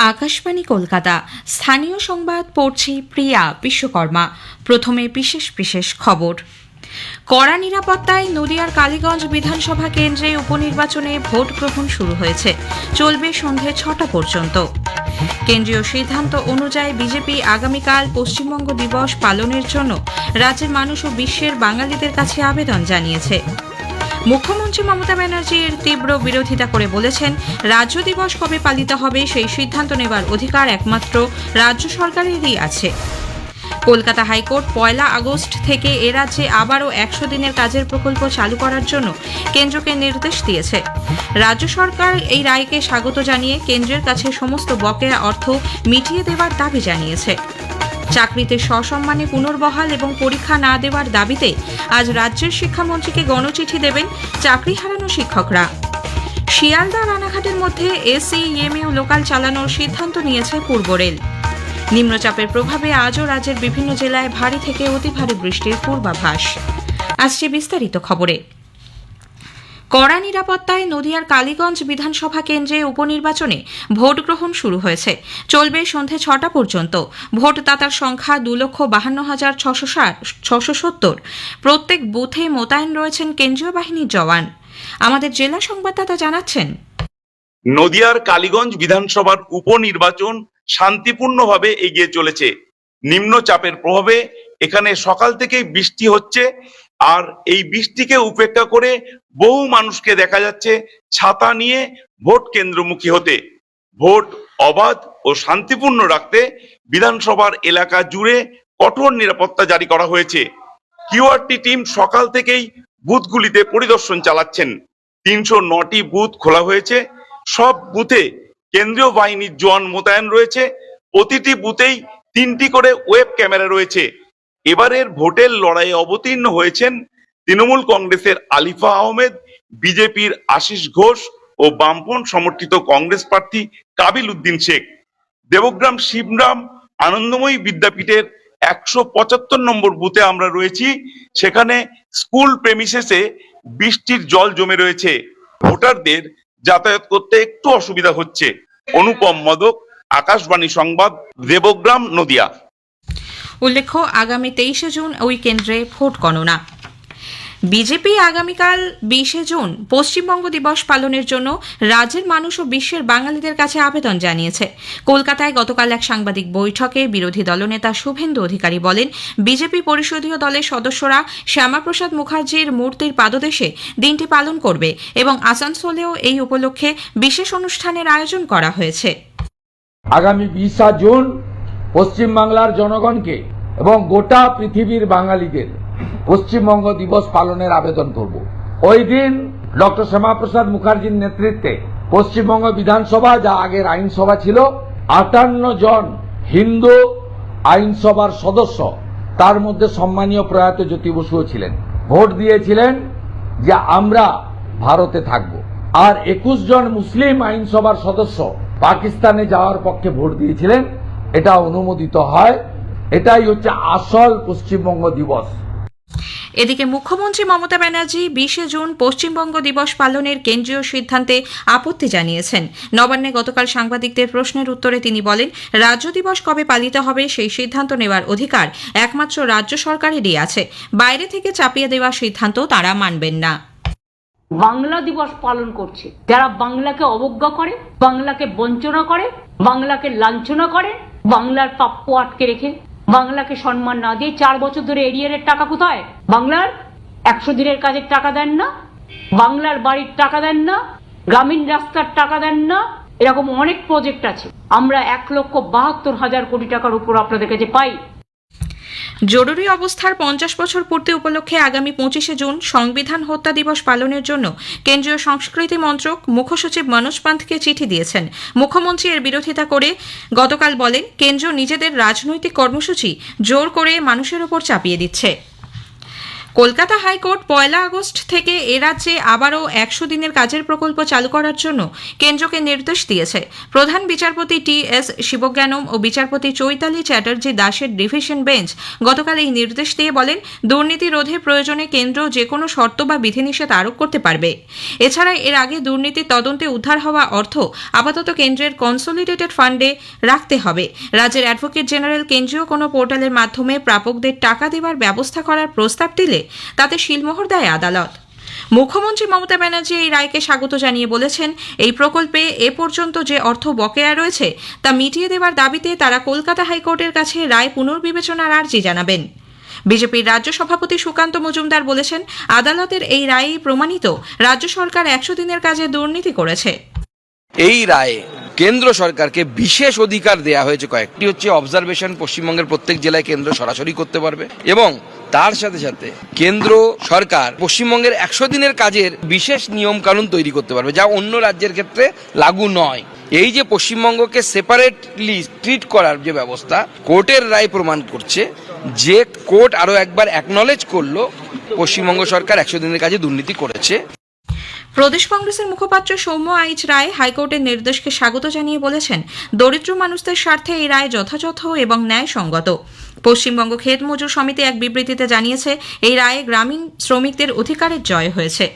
আকাশবাণী কলকাতা। স্থানীয় সংবাদ পড়ছি প্রিয়া বিশ্বকর্মা। প্রথমে বিশেষ বিশেষ খবর। কড়া নিরাপত্তায় নদিয়ার কালীগঞ্জ বিধানসভা কেন্দ্রে উপনির্বাচনে ভোট গ্রহণ শুরু হয়েছে। চলবে সন্ধে ছটা পর্যন্ত। কেন্দ্রীয় সিদ্ধান্ত অনুযায়ী বিজেপি আগামীকাল পশ্চিমবঙ্গ দিবস পালনের জন্য রাজ্যের মানুষ ও বিশ্বের বাঙালিদের কাছে আবেদন জানিয়েছে। মুখ্যমন্ত্রী মমতা ব্যানার্জির তীব্র বিরোধিতা করে বলেছেন, রাজ্য দিবস কবে পালিত হবে সেই সিদ্ধান্ত নেবার অধিকার একমাত্র রাজ্য সরকারেরই আছে। কলকাতা হাইকোর্ট পয়লা আগস্ট থেকে এ রাজ্যে আবারও একশো দিনের কাজের প্রকল্প চালু করার জন্য কেন্দ্রকে নির্দেশ দিয়েছে। রাজ্য সরকার এই রায়কে স্বাগত জানিয়ে কেন্দ্রের কাছে সমস্ত বকেয়া অর্থ মিটিয়ে দেওয়ার দাবি জানিয়েছে। চাকরিতে সসম্মানে পুনর্বহাল এবং পরীক্ষা না দেওয়ার দাবিতে আজ রাজ্যের শিক্ষামন্ত্রীকে গণচিঠি দেবেন চাকরি হারানো শিক্ষকরা। শিয়ালদা রানাঘাটের মধ্যে এসি ইএমইউ লোকাল চালানোর সিদ্ধান্ত নিয়েছে পূর্ব রেল। নিম্নচাপের প্রভাবে আজও রাজ্যের বিভিন্ন জেলায় ভারী থেকে অতি ভারী বৃষ্টির পূর্বাভাস। আসছে বিস্তারিত খবরে। কড়া নিরাপত্তায় নদিয়ার কালীগঞ্জ বিধানসভা কেন্দ্রে উপনির্বাচনে ভোট গ্রহণ শুরু হয়েছে। চলবে সন্ধে ছটা পর্যন্ত। ভোটদাতার সংখ্যা দু লক্ষ বাহান্ন হাজার ছশো ছশো সত্তর। প্রত্যেক বুথে মোতায়েন রয়েছেন কেন্দ্রীয় বাহিনীর জওয়ান। আমাদের জেলা সংবাদদাতা জানাচ্ছেন। নদিয়ার কালীগঞ্জ বিধানসভার উপনির্বাচন শান্তিপূর্ণভাবে এগিয়ে চলেছে। নিম্নচাপের প্রভাবে এখানে সকাল থেকেই বৃষ্টি হচ্ছে। আর এই বৃষ্টিকে উপেক্ষা করে বহু মানুষকে দেখা যাচ্ছে ছাতা নিয়ে ভোট কেন্দ্রমুখী হতে। ভোট অবাধ ও শান্তিপূর্ণ রাখতে বিধানসভার এলাকা জুড়ে কঠোর নিরাপত্তা জারি করা হয়েছে। কিউআরটি টিম সকাল থেকেই বুথগুলিতে পরিদর্শন চালাচ্ছেন। তিনশো নটি বুথ খোলা হয়েছে। সব বুথে কেন্দ্রীয় বাহিনীর জওয়ান মোতায়েন রয়েছে। প্রতিটি বুথেই তিনটি করে ওয়েব ক্যামেরা রয়েছে। এবারের ভোটের লড়াইয়ে অবতীর্ণ হয়েছেন তৃণমূল কংগ্রেসের আলিফা আহমেদ, বিজেপির আশিস ঘোষ ও বামপন সমর্থিত কংগ্রেস প্রার্থী কাবিল উদ্দিন শেখ। দেবগ্রাম শিবরাম আনন্দময়ী বিদ্যাপীঠের একশো পঁচাত্তর নম্বর বুথে আমরা রয়েছি। সেখানে স্কুল প্রেমিসেসে বৃষ্টির জল জমে রয়েছে। ভোটারদের যাতায়াত করতে একটু অসুবিধা হচ্ছে। অনুপম মদক, আকাশবাণী সংবাদ, দেবগ্রাম নদিয়া। উল্লেখ্য, আগামী তেইশে জুন ওই কেন্দ্রে ভোট গণনা। বিজেপি আগামীকাল বিশে জুন পশ্চিমবঙ্গ দিবস পালনের জন্য রাজ্যের মানুষ ও বিশ্বের বাঙালিদের কাছে আবেদন জানিয়েছে। কলকাতায় গতকাল এক সাংবাদিক বৈঠকে বিরোধী দলনেতা শুভেন্দু অধিকারী বলেন, বিজেপি পরিষদীয় দলের সদস্যরা শ্যামাপ্রসাদ মুখার্জির মূর্তির পাদদেশে দিনটি পালন করবে এবং আসানসোলেও এই উপলক্ষে বিশেষ অনুষ্ঠানের আয়োজন করা হয়েছে। আগামী বিশা জুন পশ্চিমবাংলার জনগণকে এবং গোটা পৃথিবীর বাঙালিদের পশ্চিমবঙ্গ দিবস পালনের আবেদন করব। ওই দিন ডক্টর শ্যামাপ্রসাদ মুখার্জির নেতৃত্বে পশ্চিমবঙ্গ বিধানসভা, যা আগের আইনসভা ছিল, আটান্ন জন হিন্দু আইনসভার সদস্য, তার মধ্যে সম্মানীয় প্রয়াত জ্যোতি বসুও ছিলেন। ভোট দিয়েছিলেন যে আমরা ভারতে থাকব। আর একুশ জন মুসলিম আইনসভার সদস্য পাকিস্তানে যাওয়ার পক্ষে ভোট দিয়েছিলেন। এটা অনুমোদিত হয়। এটাই হচ্ছে আসল পশ্চিমবঙ্গ দিবস। এদিকে মুখ্যমন্ত্রী মমতা ব্যানার্জি বিশে জুন পশ্চিমবঙ্গ দিবস পালনের কেন্দ্রীয় সিদ্ধান্তে আপত্তি জানিয়েছেন। নবান্নে গতকাল সাংবাদিকদের প্রশ্নের উত্তরে তিনি বলেন রাজ্য দিবস কবে পালিত হবে সেই সিদ্ধান্ত নেওয়ার অধিকার একমাত্র রাজ্য সরকারেরই আছে। বাইরে থেকে চাপিয়ে দেওয়া সিদ্ধান্ত তারা মানবেন না। বাংলা দিবস পালন করছে। যারা বাংলাকে অবজ্ঞা করে বাংলাকে বঞ্চনা করে বাংলাকে লাঞ্ছনা করে বাংলার প্রাপ্য আটকে রেখে বাংলাকে সম্মান না দিয়ে চার বছর ধরে এরিয়ারের টাকা কোথায়? বাংলার একশো দিনের কাজের টাকা দেন না, বাংলার বাড়ির টাকা দেন না, গ্রামীণ রাস্তার টাকা দেন না, এরকম অনেক প্রজেক্ট আছে। আমরা এক লক্ষ বাহাত্তর হাজার কোটি টাকার উপর আপনাদের কাছে পাই। জরুরি অবস্থার পঞ্চাশ বছর পূর্তি উপলক্ষে আগামী পঁচিশে জুন সংবিধান হত্যা দিবস পালনের জন্য কেন্দ্রীয় সংস্কৃতি মন্ত্রক মুখ্যসচিব মনোজ পান্থকে চিঠি দিয়েছেন। মুখ্যমন্ত্রী এর বিরোধিতা করে গতকাল বলেন, কেন্দ্র নিজেদের রাজনৈতিক কর্মসূচি জোর করে মানুষের ওপর চাপিয়ে দিচ্ছে। কলকাতা হাইকোর্ট পয়লা আগস্ট থেকে এ রাজ্যে আবারও একশো দিনের কাজের প্রকল্প চালু করার জন্য কেন্দ্রকে নির্দেশ দিয়েছে। প্রধান বিচারপতি টি এস শিবজ্ঞানম ও বিচারপতি চৈতালি চ্যাটার্জি দাসের ডিভিশন বেঞ্চ গতকাল এই নির্দেশ দিয়ে বলেন, দুর্নীতি রোধে প্রয়োজনে কেন্দ্র যে কোনো শর্ত বা বিধিনিষেধ আরোপ করতে পারবে। এছাড়া এর আগে দুর্নীতি তদন্তে উদ্ধার হওয়া অর্থ আপাতত কেন্দ্রের কনসোলিডেটেড ফান্ডে রাখতে হবে। রাজ্যের অ্যাডভোকেট জেনারেল কেন্দ্রীয় কোনো পোর্টালের মাধ্যমে প্রাপকদের টাকা দেওয়ার ব্যবস্থা করার প্রস্তাব দিলে তাতে শিলমোহর দেয় আদালত। মুখ্যমন্ত্রী মমতা ব্যানার্জি এই রায়কে স্বাগত জানিয়ে বলেছেন, এই প্রকল্পে এ পর্যন্ত যে অর্থ বকেয়া রয়েছে, তা মিটিয়ে দেওয়ার দাবিতে তারা কলকাতা হাইকোর্টের কাছে রায় পুনর্বিবেচনার আর্জি জানাবেন। বিজেপির রাজ্য সভাপতি সুকান্ত মজুমদার বলেছেন, আদালতের এই রায়েই প্রমাণিত, রাজ্য সরকার একশো দিনের কাজে দুর্নীতি করেছে। এই রায়ে কেন্দ্র সরকারকে বিশেষ অধিকার দেয়া হয়েছে কয়েকটি। হচ্ছে অবজারভেশন পশ্চিমবঙ্গের প্রত্যেক জেলায় কেন্দ্র সরাসরি করতে পারবে এবং তার সাথে সাথে কেন্দ্র সরকার পশ্চিমবঙ্গের একশো দিনের কাজের বিশেষ নিয়ম কানুন তৈরি করতে পারবে, যা অন্য রাজ্যের ক্ষেত্রে লাগু নয়। এই যে পশ্চিমবঙ্গকে সেপারেটলি ট্রিট করার যে ব্যবস্থা, কোর্টের রায় প্রমাণ করছে যে কোর্ট আরও একবার একনলেজ করল পশ্চিমবঙ্গ সরকার একশো দিনের কাজে দুর্নীতি করেছে। প্রদেশ কংগ্রেসের মুখপাত্র সৌম্য আইচ রায় হাইকোর্টের নির্দেশকে স্বাগত জানিয়ে বলেছেন, দরিদ্র মানুষদের স্বার্থে এই রায় যথাযথ এবং ন্যায়সঙ্গত। পশ্চিমবঙ্গ ক্ষেত মজুর সমিতি এক বিবৃতিতে জানিয়েছে, এই রায়ে গ্রামীণ শ্রমিকদের অধিকারের জয় হয়েছে।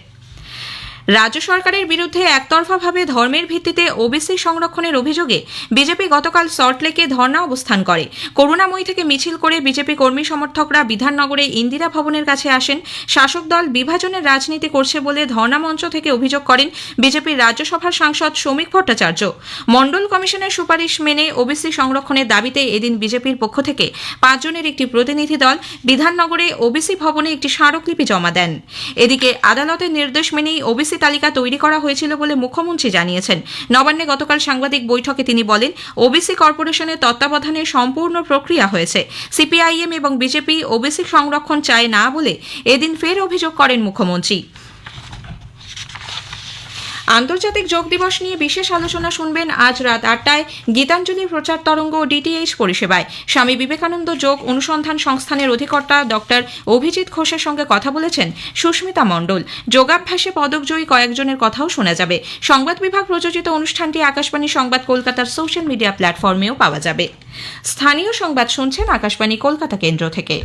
রাজ্য সরকারের বিরুদ্ধে একতরফাভাবে ধর্মের ভিত্তিতে ওবিসি সংরক্ষণের অভিযোগে বিজেপি গতকাল সল্টলেকে ধর্ণা অবস্থান করে। করুণাময়ী থেকে মিছিল করে বিজেপি কর্মী সমর্থকরা বিধাননগরে ইন্দিরা ভবনের কাছে আসেন। শাসক দল বিভাজনের রাজনীতি করছে বলে ধর্ণা মঞ্চ থেকে অভিযোগ করেন বিজেপির রাজ্যসভার সাংসদ শ্রমিক ভট্টাচার্য। মণ্ডল কমিশনের সুপারিশ মেনে ওবিসি সংরক্ষণের দাবিতে এদিন বিজেপির পক্ষ থেকে পাঁচজনের একটি প্রতিনিধি দল বিধাননগরে ওবিসি ভবনে একটি স্মারকলিপি জমা দেন। এদিকে আদালতের নির্দেশ মেনেই ওবিসি তালিকা তৈরি করা হয়েছিল বলে মুখ্যমন্ত্রী জানিয়েছেন। নবান্নে গতকাল সাংবাদিক বৈঠকে তিনি বলেন, ওবিসি কর্পোরেশনের তত্ত্বাবধানে সম্পূর্ণ প্রক্রিয়া হয়েছে। সিপিআইএম এবং বিজেপি ওবিসি সংরক্ষণ চায় না বলে এদিন ফের অভিযোগ করেন মুখ্যমন্ত্রী। আন্তর্জাতিক যোগ দিবস নিয়ে বিশেষ আলোচনা শুনবেন আজ রাত আটটায় গীতাঞ্জলি প্রচার তরঙ্গ ডিটিএইচ পরিষেবায়। স্বামী বিবেকানন্দ যোগ অনুসন্ধান সংস্থানের অধিকর্তা ডক্টর অভিজিৎ ঘোষের সঙ্গে কথা বলেছেন সুস্মিতা মণ্ডল। যোগাভ্যাসে পদকজয়ী কয়েকজনের কথাও শোনা যাবে। সংবাদ বিভাগ প্রযোজিত অনুষ্ঠানটি আকাশবাণী সংবাদ কলকাতার সোশ্যাল মিডিয়া প্ল্যাটফর্মেও পাওয়া যাবে। স্থানীয় সংবাদ শুনছেন আকাশবাণী কলকাতা কেন্দ্র থেকে।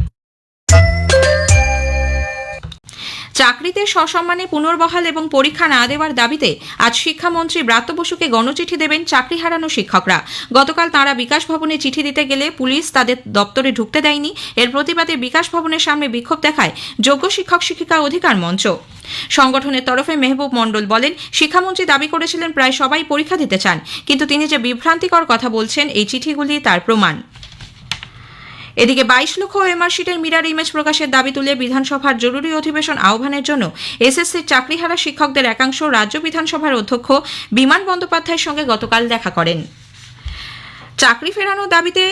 চাকরিতে সসম্মানে পুনর্বহাল এবং পরীক্ষা না দেওয়ার দাবিতে আজ শিক্ষামন্ত্রী ব্রাত্য বসুকে গণচিঠি দেবেন চাকরি হারানো শিক্ষকরা। গতকাল তাঁরা বিকাশ ভবনে চিঠি দিতে গেলে পুলিশ তাদের দপ্তরে ঢুকতে দেয়নি। এর প্রতিবাদে বিকাশ ভবনের সামনে বিক্ষোভ দেখায় যোগ্য শিক্ষক শিক্ষিকা অধিকার মঞ্চ। সংগঠনের তরফে মেহবুব মণ্ডল বলেন, শিক্ষামন্ত্রী দাবি করেছিলেন, প্রায় সবাই পরীক্ষা দিতে চান। কিন্তু তিনি যে বিভ্রান্তিকর কথা বলছেন, এই চিঠিগুলি তার প্রমাণ। এদিকে বাইশ লক্ষ এমআর শিটের মিরার ইমেজ প্রকাশের দাবি তুলে বিধানসভার জরুরি অধিবেশন আহ্বানের জন্য এসএসসির চাকরিহারা শিক্ষকদের একাংশ রাজ্য বিধানসভার অধ্যক্ষ বিমান বন্দ্যোপাধ্যায়ের সঙ্গে গতকাল দেখা করেন। চাকরি ফেরানোর দাবিতে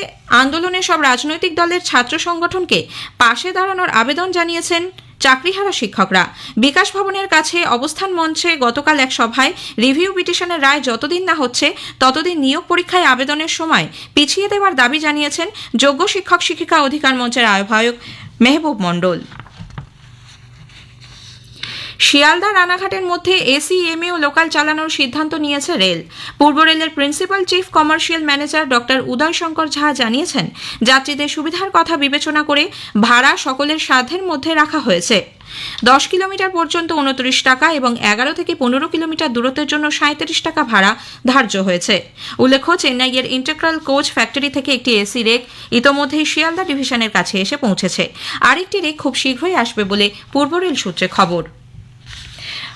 আন্দোলনে সব রাজনৈতিক দলের ছাত্র সংগঠনকে পাশে দাঁড়ানোর আবেদন জানিয়েছেন চাকরিহারা শিক্ষকরা। বিকাশ ভবনের কাছে অবস্থান মঞ্চে গতকাল এক সভায় রিভিউ পিটিশনের রায় যতদিন না হচ্ছে, ততদিন নিয়োগ পরীক্ষায় আবেদনের সময় পিছিয়ে দেওয়ার দাবি জানিয়েছেন যোগ্য শিক্ষক শিক্ষিকা অধিকার মঞ্চের আহ্বায়ক মেহবুব মণ্ডল। শিয়ালদা রানাঘাটের মধ্যে এসি এমএ ও লোকাল চালানোর সিদ্ধান্ত নিয়েছে রেল। পূর্ব রেলের principal chief commercial manager doctor Uday Shankar Jha জানিয়েছেন, যাত্রীদের সুবিধার কথা বিবেচনা করে ভাড়া সকলের সাধ্যের মধ্যে রাখা হয়েছে। দশ কিলোমিটার পর্যন্ত উনত্রিশ টাকা এবং এগারো থেকে পনেরো কিলোমিটার দূরত্বের জন্য সাঁত্রিশ টাকা ভাড়া ধার্য হয়েছে। উল্লেখ্য, চেন্নাইয়ের ইন্টেগ্রাল কোচ ফ্যাক্টরি থেকে একটি এসি রেক ইতোমধ্যেই শিয়ালদা ডিভিশনের কাছে এসে পৌঁছেছে। আরেকটি রেক খুব শীঘ্রই আসবে বলে পূর্ব রেল সূত্রে খবর।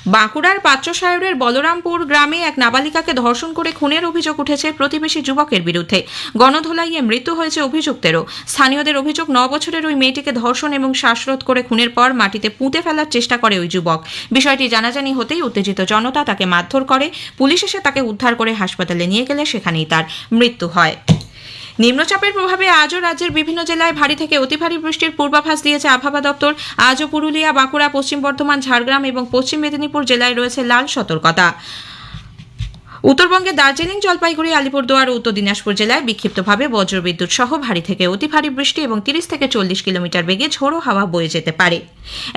বাঁকুড়ার পাত্রসায়রের বলরামপুর গ্রামে এক নাবালিকাকে ধর্ষণ করে খুনের অভিযোগ উঠেছে প্রতিবেশী যুবকের বিরুদ্ধে। গণধোলাইয়ে মৃত্যু হয়েছে অভিযুক্তেরও। স্থানীয়দের অভিযোগ, ন বছরের ওই মেয়েটিকে ধর্ষণ এবং শ্বাসরোধ করে খুনের পর মাটিতে পুঁতে ফেলার চেষ্টা করে ওই যুবক। বিষয়টি জানাজানি হতেই উত্তেজিত জনতা তাকে মারধর করে। পুলিশ এসে তাকে উদ্ধার করে হাসপাতালে নিয়ে গেলে সেখানেই তার মৃত্যু হয়। নিম্নচাপের প্রভাবে আজও রাজ্যের বিভিন্ন জেলায় ভারী থেকে অতি ভারী বৃষ্টির পূর্বাভাস দিয়েছে আবহাওয়া দপ্তর। আজও পুরুলিয়া, বাঁকুড়া, পশ্চিম বর্ধমান, ঝাড়গ্রাম এবং পশ্চিম মেদিনীপুর জেলায় রয়েছে লাল সতর্কতা। উত্তরবঙ্গের দার্জিলিং, জলপাইগুড়ি, আলিপুরদুয়ার ও উত্তর দিনাজপুর জেলায় বিক্ষিপ্তভাবে বজ্রবিদ্যুৎ সহ ভারী থেকে অতি ভারী বৃষ্টি এবং তিরিশ থেকে চল্লিশ কিলোমিটার বেগে ঝোড়ো হাওয়া বয়ে যেতে পারে।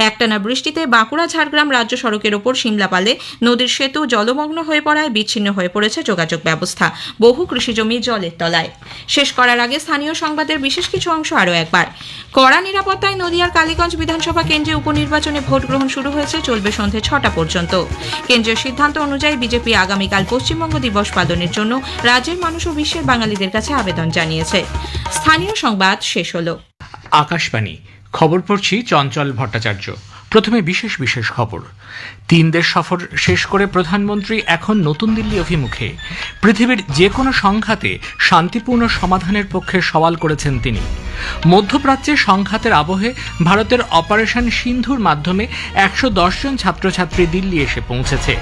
একটানা বৃষ্টিতে বাঁকুড়া, ঝাড়গ্রাম রাজ্য সড়কের ওপর সিমলাপালে নদীর সেতু জলমগ্ন হয়ে পড়ায় বিচ্ছিন্ন হয়ে পড়েছে যোগাযোগ ব্যবস্থা। বহু কৃষিজমি জলের তলায়। শেষ করার আগে স্থানীয় সংবাদের বিশেষ কিছু অংশ আরও একবার। কড়া নিরাপত্তায় নদিয়ার কালীগঞ্জ বিধানসভা কেন্দ্রে উপনির্বাচনে ভোট গ্রহণ শুরু হয়েছে চলবে সন্ধে ছটা পর্যন্ত। কেন্দ্রীয় সিদ্ধান্ত অনুযায়ী বিজেপি আগামীকাল পশ্চিমবঙ্গ দিবস পালনের জন্য রাজ্যের মানুষ ও বিশ্বের বাঙালিদের কাছে আবেদন জানিয়েছে। স্থানীয় সংবাদ শেষ হলো। আকাশবাণী, খবর পড়ছি চঞ্চল ভট্টাচার্য। প্রথমে বিশেষ বিশেষ খবর। তিন দেশ সফর শেষ করে প্রধানমন্ত্রী এখন নতুন দিল্লি অভিমুখে। পৃথিবীর যে কোনো সংঘাতে শান্তিপূর্ণ সমাধানের পক্ষে সওয়াল করেছেন তিনি। মধ্যপ্রাচ্যে সংঘাতের আবহে ভারতের অপারেশন সিন্ধুর মাধ্যমে একশো দশ জন ছাত্রছাত্রী দিল্লি এসে পৌঁছেছে।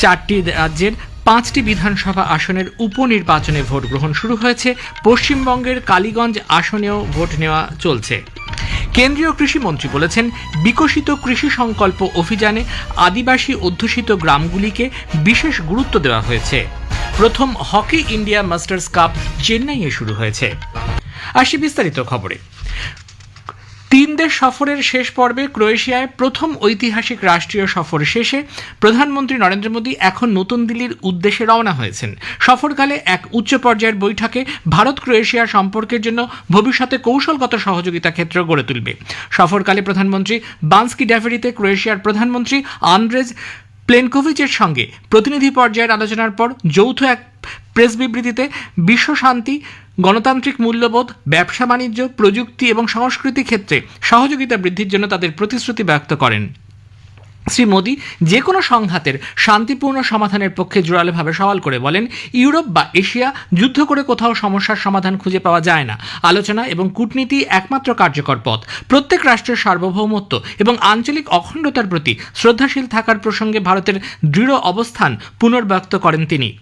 চারটি রাজ্যের পাঁচটি বিধানসভা আসনের উপনির্বাচনে ভোট গ্রহণ শুরু হয়েছে। পশ্চিমবঙ্গের কালীগঞ্জ আসনেও ভোট নেওয়া চলছে। কেন্দ্রীয় কৃষিমন্ত্রী বলেছেন, বিকশিত কৃষি সংকল্প অভিযানে আদিবাসী অধ্যুষিত গ্রামগুলিকে বিশেষ গুরুত্ব দেওয়া হয়েছে। প্রথম হকি ইন্ডিয়া মাস্টার্স কাপ চেন্নাইয়ে শুরু হয়েছে। আসি বিস্তারিত খবরে। তিন দেশ সফরের শেষ পর্বে ক্রোয়েশিয়ায় প্রথম ঐতিহাসিক রাষ্ট্রীয় সফর শেষে প্রধানমন্ত্রী নরেন্দ্র মোদী এখন নতুন দিল্লির উদ্দেশ্যে রওনা হয়েছেন। সফরকালে এক উচ্চ পর্যায়ের বৈঠকে ভারত ক্রোয়েশিয়া সম্পর্কের জন্য ভবিষ্যতে কৌশলগত সহযোগিতা ক্ষেত্র গড়ে তুলবে। সফরকালে প্রধানমন্ত্রী বান্সকি ড্যাফেরিতে ক্রোয়েশিয়ার প্রধানমন্ত্রী আন্দ্রেজ প্লেনকোভিচের সঙ্গে প্রতিনিধি পর্যায়ের আলোচনার পর যৌথ এক প্রেস বিবৃতিতে বিশ্ব শান্তি গণতান্ত্রিক মূল্যবোধ, ব্যবসা বাণিজ্য, প্রযুক্তি এবং সংস্কৃতি ক্ষেত্রে সহযোগিতা বৃদ্ধির জন্য তাদের প্রতিশ্রুতি ব্যক্ত করেন। শ্রী মোদী যে কোনো সংঘাতের শান্তিপূর্ণ সমাধানের পক্ষে জোরালোভাবে সওয়াল করে বলেন, ইউরোপ বা এশিয়া যুদ্ধ করে কোথাও সমস্যার সমাধান খুঁজে পাওয়া যায় না। আলোচনা এবং কূটনীতি একমাত্র কার্যকর পথ। প্রত্যেক রাষ্ট্রের সার্বভৌমত্ব এবং আঞ্চলিক অখণ্ডতার প্রতি শ্রদ্ধাশীল থাকার প্রসঙ্গে ভারতের দৃঢ় অবস্থান পুনর্ব্যক্ত করেন তিনি।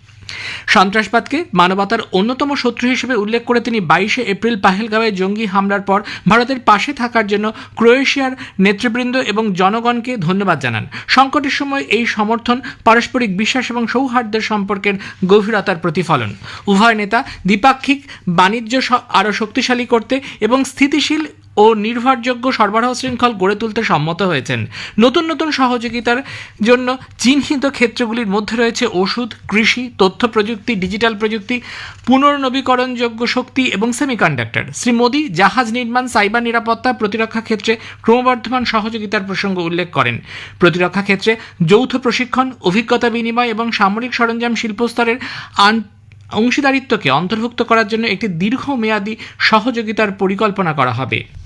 সন্ত্রাসবাদকে মানবতার অন্যতম শত্রু হিসেবে উল্লেখ করে তিনি বাইশে এপ্রিল পাহেলগাঁওয়ে জঙ্গি হামলার পর ভারতের পাশে থাকার জন্য ক্রোয়েশিয়ার নেতৃবৃন্দ এবং জনগণকে ধন্যবাদ জানান। সংকটের সময় এই সমর্থন পারস্পরিক বিশ্বাস এবং সৌহার্দ্যের সম্পর্কের গভীরতার প্রতিফলন। উভয় নেতা দ্বিপাক্ষিক বাণিজ্য আরও শক্তিশালী করতে এবং স্থিতিশীল ও নির্ভরযোগ্য সরবরাহ শৃঙ্খল গড়ে তুলতে সম্মত হয়েছেন। নতুন নতুন সহযোগিতার জন্য চিহ্নিত ক্ষেত্রগুলির মধ্যে রয়েছে ওষুধ, কৃষি, তথ্য প্রযুক্তি, ডিজিটাল প্রযুক্তি, পুনর্নবীকরণযোগ্য শক্তি এবং সেমিকন্ডাক্টর। শ্রী মোদী জাহাজ নির্মাণ, সাইবার নিরাপত্তা, প্রতিরক্ষা ক্ষেত্রে ক্রমবর্ধমান সহযোগিতার প্রসঙ্গ উল্লেখ করেন। প্রতিরক্ষা ক্ষেত্রে যৌথ প্রশিক্ষণ, অভিজ্ঞতা বিনিময় এবং সামরিক সরঞ্জাম শিল্পস্তরের আন অংশীদারিত্বকে অন্তর্ভুক্ত করার জন্য একটি দীর্ঘমেয়াদী সহযোগিতার পরিকল্পনা করা হবে।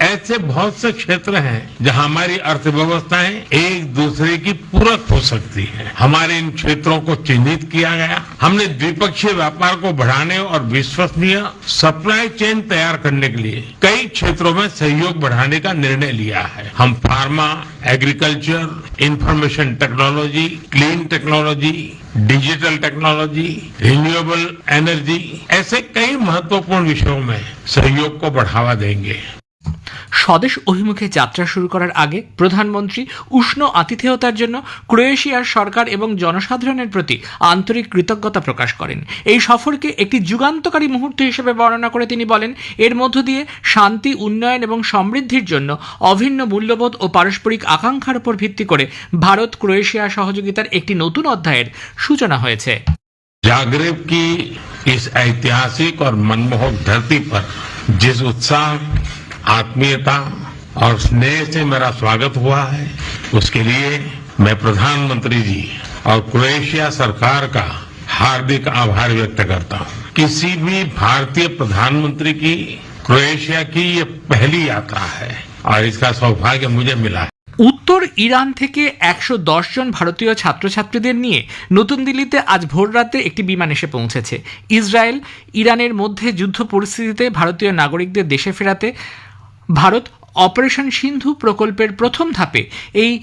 ऐसे बहुत से क्षेत्र हैं जहाँ हमारी अर्थव्यवस्थाएँ एक दूसरे की पूरक हो सकती है। हमारे इन क्षेत्रों को चिन्हित किया गया। हमने द्विपक्षीय व्यापार को बढ़ाने और विश्वसनीय सप्लाई चेन तैयार करने के लिए कई क्षेत्रों में सहयोग बढ़ाने का निर्णय लिया है। हम pharma, agriculture, information technology, clean technology, digital technology, renewable energy, ऐसे कई महत्वपूर्ण विषयों में सहयोग को बढ़ावा देंगे। স্বদেশ অভিমুখে যাত্রা শুরু করার আগে প্রধানমন্ত্রী উষ্ণ আতিথেয়তার জন্য ক্রোয়েশিয়ার সরকার এবং জনসাধারণের প্রতি আন্তরিক কৃতজ্ঞতা প্রকাশ করেন এই সফরকে একটি যুগান্তকারী মুহূর্ত হিসেবে বর্ণনা করে তিনি বলেন এর মধ্য দিয়ে শান্তি উন্নয়ন এবং সমৃদ্ধির জন্য অভিন্ন মূল্যবোধ ও পারস্পরিক আকাঙ্ক্ষার উপর ভিত্তি করে ভারত ক্রোয়েশিয়া সহযোগিতার একটি নতুন অধ্যায়ের সূচনা হয়েছে जागरेब की इस ऐतिहासिक और मनमोहक धरती पर जिस उत्साह आत्मीयता और स्नेह से मेरा स्वागत हुआ है उसके लिए मैं प्रधानमंत्री जी और क्रोएशिया सरकार का हार्दिक आभार व्यक्त करता हूँ किसी भी भारतीय प्रधानमंत्री की क्रोएशिया की ये पहली यात्रा है और इसका सौभाग्य मुझे मिला है উত্তর ইরান থেকে একশো জন ভারতীয় ছাত্রছাত্রীদের নিয়ে নতুন দিল্লিতে আজ ভোররাতে একটি বিমান এসে পৌঁছেছে ইসরায়েল ইরানের মধ্যে যুদ্ধ পরিস্থিতিতে ভারতীয় নাগরিকদের দেশে ফেরাতে ভারত অপারেশন সিন্ধু প্রকল্পের প্রথম ধাপে এই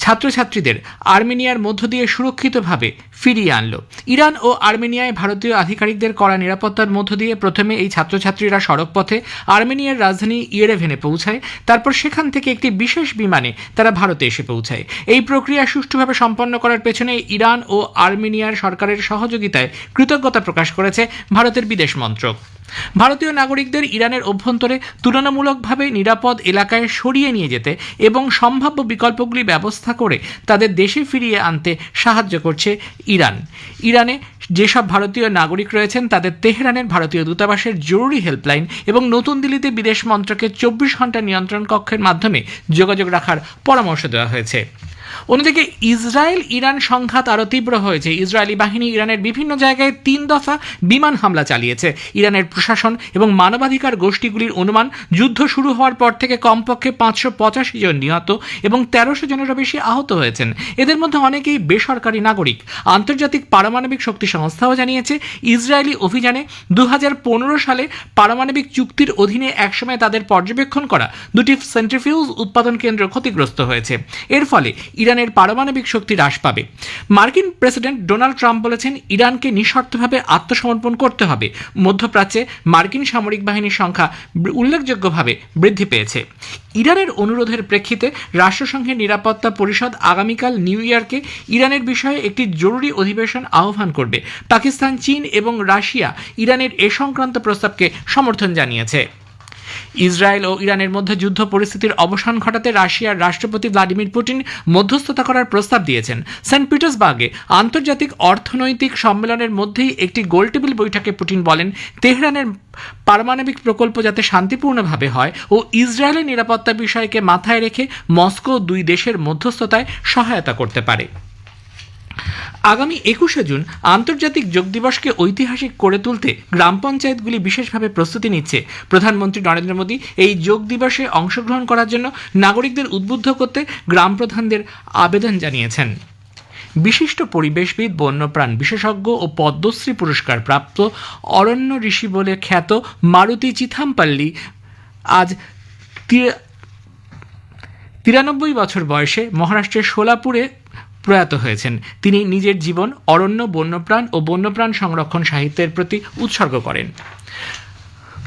ছাত্রছাত্রীদের আর্মেনিয়ার মধ্য দিয়ে সুরক্ষিতভাবে ফিরিয়ে আনল। ইরান ও আর্মেনিয়ায় ভারতীয় আধিকারিকদের করা নিরাপত্তার মধ্য দিয়ে প্রথমে এই ছাত্রছাত্রীরা সড়কপথে আর্মেনিয়ার রাজধানী ইয়েরেভেনে পৌঁছায়, তারপর সেখান থেকে একটি বিশেষ বিমানে তারা ভারতে এসে পৌঁছায়। এই প্রক্রিয়া সুষ্ঠুভাবে সম্পন্ন করার পেছনে ইরান ও আর্মেনিয়ার সরকারের সহযোগিতায় কৃতজ্ঞতা প্রকাশ করেছে ভারতের বিদেশ মন্ত্রক। ভারতীয় নাগরিকদের ইরানের অভ্যন্তরে তুলনামূলকভাবে নিরাপদ এলাকায় সরিয়ে নিয়ে যেতে এবং সম্ভাব্য বিকল্পগুলি ব্যবস্থা করে তাদের দেশে ফিরিয়ে আনতে সাহায্য করছে ইরান। ইরানে যেসব ভারতীয় নাগরিক রয়েছেন, তাদের তেহরানের ভারতীয় দূতাবাসের জরুরি হেল্পলাইন এবং নতুন দিল্লিতে বিদেশ মন্ত্রকের চব্বিশ ঘণ্টা নিয়ন্ত্রণ কক্ষের মাধ্যমে যোগাযোগ রাখার পরামর্শ দেওয়া হয়েছে। অন্যদিকে ইসরায়েল ইরান সংঘাত আরও তীব্র হয়েছে। ইসরায়েলি বাহিনী ইরানের বিভিন্ন জায়গায় তিন দফা বিমান হামলা চালিয়েছে। ইরানের প্রশাসন এবং মানবাধিকার গোষ্ঠীগুলির অনুমান যুদ্ধ শুরু হওয়ার পর থেকে কমপক্ষে পাঁচশো পঁচাশি জন নিহত এবং তেরোশো জনেরও বেশি আহত হয়েছেন। এদের মধ্যে অনেকেই বেসরকারি নাগরিক। আন্তর্জাতিক পারমাণবিক শক্তি সংস্থাও জানিয়েছে, ইসরায়েলি অভিযানে দু হাজার পনেরো সালে পারমাণবিক চুক্তির অধীনে একসময় তাদের পর্যবেক্ষণ করা দুটি সেন্ট্রিফিউজ উৎপাদন কেন্দ্র ক্ষতিগ্রস্ত হয়েছে। এর ফলে ইরানের পারমাণবিক শক্তি হ্রাস পাবে। মার্কিন প্রেসিডেন্ট ডোনাল্ড ট্রাম্প বলেছেন, ইরানকে নিঃশর্তভাবে আত্মসমর্পণ করতে হবে। মধ্যপ্রাচ্যে মার্কিন সামরিক বাহিনীর সংখ্যা উল্লেখযোগ্যভাবে বৃদ্ধি পেয়েছে। ইরানের অনুরোধের প্রেক্ষিতে রাষ্ট্রসংঘের নিরাপত্তা পরিষদ আগামীকাল নিউ ইয়র্কে ইরানের বিষয়ে একটি জরুরি অধিবেশন আহ্বান করবে। পাকিস্তান, চীন এবং রাশিয়া ইরানের এ সংক্রান্ত প্রস্তাবকে সমর্থন জানিয়েছে। ইসরায়েল ও ইরানের মধ্যে যুদ্ধ পরিস্থিতির অবসান ঘটাতে রাশিয়ার রাষ্ট্রপতি ভ্লাদিমির পুতিন মধ্যস্থতা করার প্রস্তাব দিয়েছেন। সেন্ট পিটার্সবার্গে আন্তর্জাতিক অর্থনৈতিক সম্মেলনের মধ্যেই একটি গোলটেবিল বৈঠকে পুতিন বলেন, তেহরানের পারমাণবিক প্রকল্প যাতে শান্তিপূর্ণভাবে হয় ও ইসরায়েলের নিরাপত্তা বিষয়কে মাথায় রেখে মস্কো দুই দেশের মধ্যস্থতায় সহায়তা করতে পারে। আগামী একুশে জুন আন্তর্জাতিক যোগ দিবসকে ঐতিহাসিক করে তুলতে গ্রাম পঞ্চায়েতগুলি বিশেষভাবে প্রস্তুতি নিচ্ছে। প্রধানমন্ত্রী নরেন্দ্র মোদী এই যোগ দিবসে অংশগ্রহণ করার জন্য নাগরিকদের উদ্বুদ্ধ করতে গ্রাম প্রধানদের আবেদন জানিয়েছেন। বিশিষ্ট পরিবেশবিদ, বন্যপ্রাণ বিশেষজ্ঞ ও পদ্মশ্রী পুরস্কার প্রাপ্ত অরণ্য ঋষি বলে খ্যাত মারুতি চিথামপাল্লি আজ তিরানব্বই বছর বয়সে মহারাষ্ট্রের সোলাপুরে প্রয়াত হয়েছেন। তিনি নিজের জীবন, অরণ্য, বন্যপ্রাণ ও বন্যপ্রাণ সংরক্ষণ সাহিত্যের প্রতি উৎসর্গ করেন।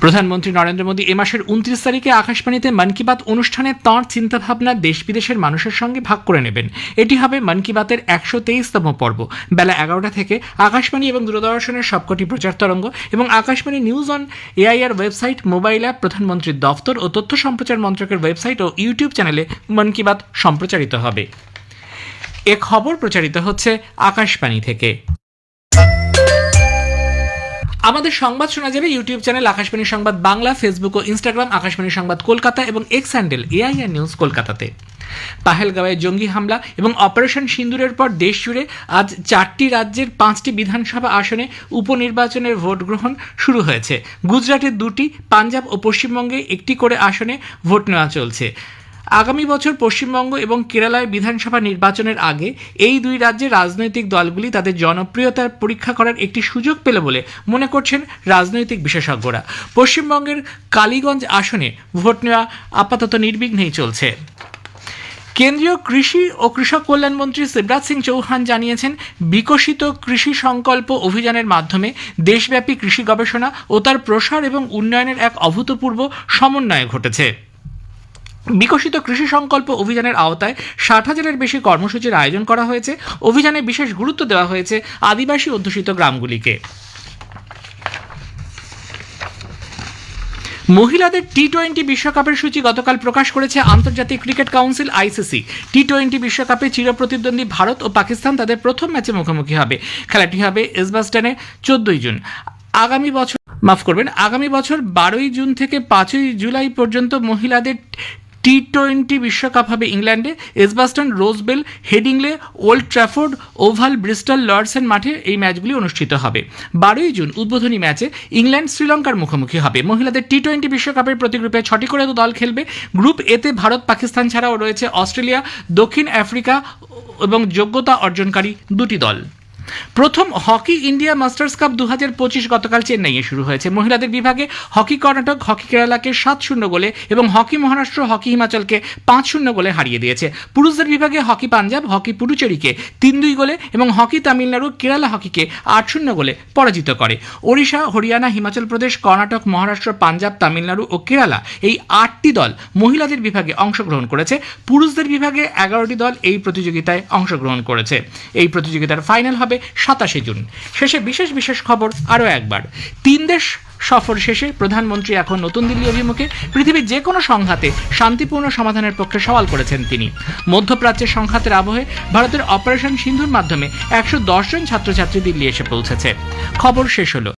প্রধানমন্ত্রী নরেন্দ্র মোদী এ মাসের উনত্রিশ তারিখে আকাশবাণীতে মন কি বাত অনুষ্ঠানে তাঁর চিন্তাভাবনা দেশ বিদেশের মানুষের সঙ্গে ভাগ করে নেবেন। এটি হবে মন কি বাতের একশো তেইশতম পর্ব। বেলা এগারোটা থেকে আকাশবাণী এবং দূরদর্শনের সবকটি প্রচার তরঙ্গ এবং Akashvani news on AIR website, mobile app, প্রধানমন্ত্রীর দফতর ও তথ্য সম্প্রচার মন্ত্রকের ওয়েবসাইট ও ইউটিউব চ্যানেলে মন কি বাত সম্প্রচারিত হবে। এ খবর প্রচারিত হচ্ছে আকাশবাণী থেকে। আমাদের সংবাদ শোনা যাবে YouTube channel Akashvani Sangbad Bangla, Facebook ও ইনস্টাগ্রাম, আকাশবাণী সংবাদ কলকাতা এবং এক্স হ্যান্ডেল এআইআর নিউজ কলকাতাতে। পাহেলগাঁওয়ে জঙ্গি হামলা এবং অপারেশন সিন্দুরের পর দেশ জুড়ে আজ চারটি রাজ্যের পাঁচটি বিধানসভা আসনে উপনির্বাচনের ভোট গ্রহণ শুরু হয়েছে। গুজরাটের দুটি, পাঞ্জাব ও পশ্চিমবঙ্গে একটি করে আসনে ভোট নেওয়া চলছে। আগামী বছর পশ্চিমবঙ্গ এবং কেরালায় বিধানসভা নির্বাচনের আগে এই দুই রাজ্যের রাজনৈতিক দলগুলি তাদের জনপ্রিয়তার পরীক্ষা করার একটি সুযোগ পেল বলে মনে করছেন রাজনৈতিক বিশেষজ্ঞরা। পশ্চিমবঙ্গের কালীগঞ্জ আসনে ভোট নেওয়া আপাতত নির্বিঘ্নেই চলছে। কেন্দ্রীয় কৃষি ও কৃষক কল্যাণ মন্ত্রী শিবরাজ সিং চৌহান জানিয়েছেন, বিকশিত কৃষি সংকল্প অভিযানের মাধ্যমে দেশব্যাপী কৃষি গবেষণা ও তার প্রসার এবং উন্নয়নের এক অভূতপূর্ব সমন্বয় ঘটেছে। বিকশিত কৃষি সংকল্প অভিযানের আওতায় ষাট হাজারের বেশি কর্মসূচির আয়োজন করা হয়েছে। অভিযানে বিশেষ গুরুত্ব দেওয়া হয়েছে আদিবাসী অধ্যুষিত গ্রামগুলিকে। মহিলাদের টি টোয়েন্টি বিশ্বকাপের সূচি গতকাল প্রকাশ করেছে আন্তর্জাতিক cricket council ICC T twenty বিশ্বকাপে চিরপ্রতিদ্বন্দ্বী ভারত ও পাকিস্তান তাদের প্রথম ম্যাচে মুখোমুখি হবে। খেলাটি হবে এসবাস্টানে চোদ্দই জুন। আগামী বছর মাফ করবেন, আগামী বছর বারোই জুন থেকে পাঁচই জুলাই পর্যন্ত মহিলাদের টি টোয়েন্টি বিশ্বকাপ হবে ইংল্যান্ডে। Edgbaston, Rose Bowl, Headingley, Old Trafford Oval, Bristol লর্ডসেন মাঠে এই ম্যাচগুলি অনুষ্ঠিত হবে। বারোই জুন উদ্বোধনী ম্যাচে ইংল্যান্ড, শ্রীলঙ্কার মুখোমুখি হবে। মহিলাদের টি টোয়েন্টি বিশ্বকাপের প্রতি গ্রুপে ছটি করে দল খেলবে। গ্রুপ এতে ভারত, পাকিস্তান ছাড়াও রয়েছে অস্ট্রেলিয়া, দক্ষিণ আফ্রিকা এবং যোগ্যতা অর্জনকারী দুটি দল। প্রথম হকি ইন্ডিয়া মাস্টার্স কাপ দু হাজার পঁচিশ গতকাল চেন্নাইয়ে শুরু হয়েছে। মহিলাদের বিভাগে হকি কর্ণাটক, হকি কেরালাকে সাত শূন্য গোলে এবং হকি মহারাষ্ট্র, হকি হিমাচলকে পাঁচ শূন্য গোলে হারিয়ে দিয়েছে। পুরুষদের বিভাগে হকি পাঞ্জাব, হকি পুডুচেরিকে তিন দুই গোলে এবং হকি তামিলনাড়ু, কেরালা হকিকে আট শূন্য গোলে পরাজিত করে। ওড়িশা, হরিয়ানা, হিমাচল প্রদেশ, কর্ণাটক, মহারাষ্ট্র, পাঞ্জাব, তামিলনাড়ু ও কেরালা এই আটটি দল মহিলাদের বিভাগে অংশগ্রহণ করেছে। পুরুষদের বিভাগে এগারোটি দল এই প্রতিযোগিতায় অংশগ্রহণ করেছে। এই প্রতিযোগিতার ফাইনাল হবে সাতাশে জুন। শেষে বিশেষ বিশেষ খবর আরও একবার। তিন দেশ সফর শেষে প্রধানমন্ত্রী এখন নতুন দিল্লি অভিমুখে। পৃথিবীর যে কোনো সংঘাতে শান্তিপূর্ণ সমাধানের পক্ষে সওয়াল করেছেন তিনি। মধ্যপ্রাচ্যের সংঘাতের আবহে ভারতের অপারেশন সিন্ধুর মাধ্যমে একশো দশ জন ছাত্রছাত্রী দিল্লি এসে পৌঁছেছে। খবর শেষ হলো।